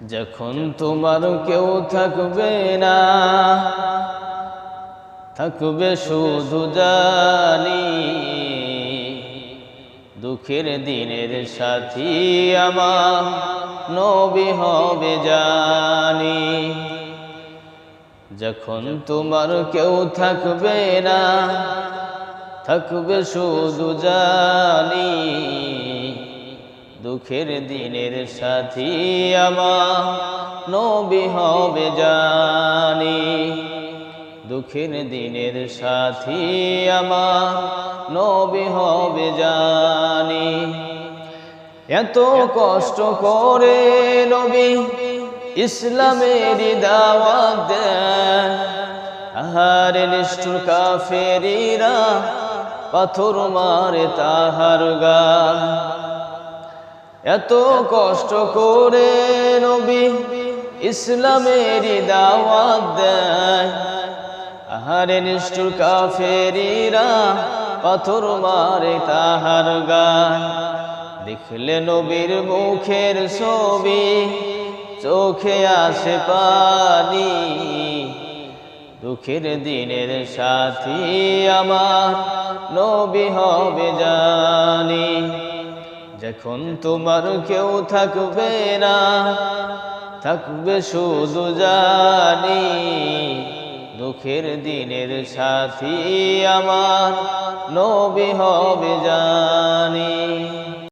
যখন তোমার কেউ থাকবে না, থাকবে শুধু জানি, দুঃখের দিনের সাথী আমার নবী হবে জানি। যখন তোমার কেউ থাকবে না, থাকবে শুধু জানি দুঃখের দিনের সাথী আমার নবী হবে জানি। দুঃখের দিনের সাথী আমার নবী হবে জানি। এত কষ্ট করে নবী ইসলামের দাওয়াত দেন। আহারে নিষ্ঠুর কাফেরিরা পাথর মারে তাহার গা। এত কষ্ট করে নবী ইসলামের দাওয়াত দেয়। আহারে নিষ্ঠুর কাফেরিরা পাথর মারে তাহার গায়। দেখলে নবীর মুখের ছবি, চোখে আসে পানি। দুঃখের দিনের সাথী আমার নবী হবে জানি। যখন তোমার কেউ থাকবে না। থাকবে শুধু জানি দুঃখের দিনের সাথী আমার। নবী হবে জানি।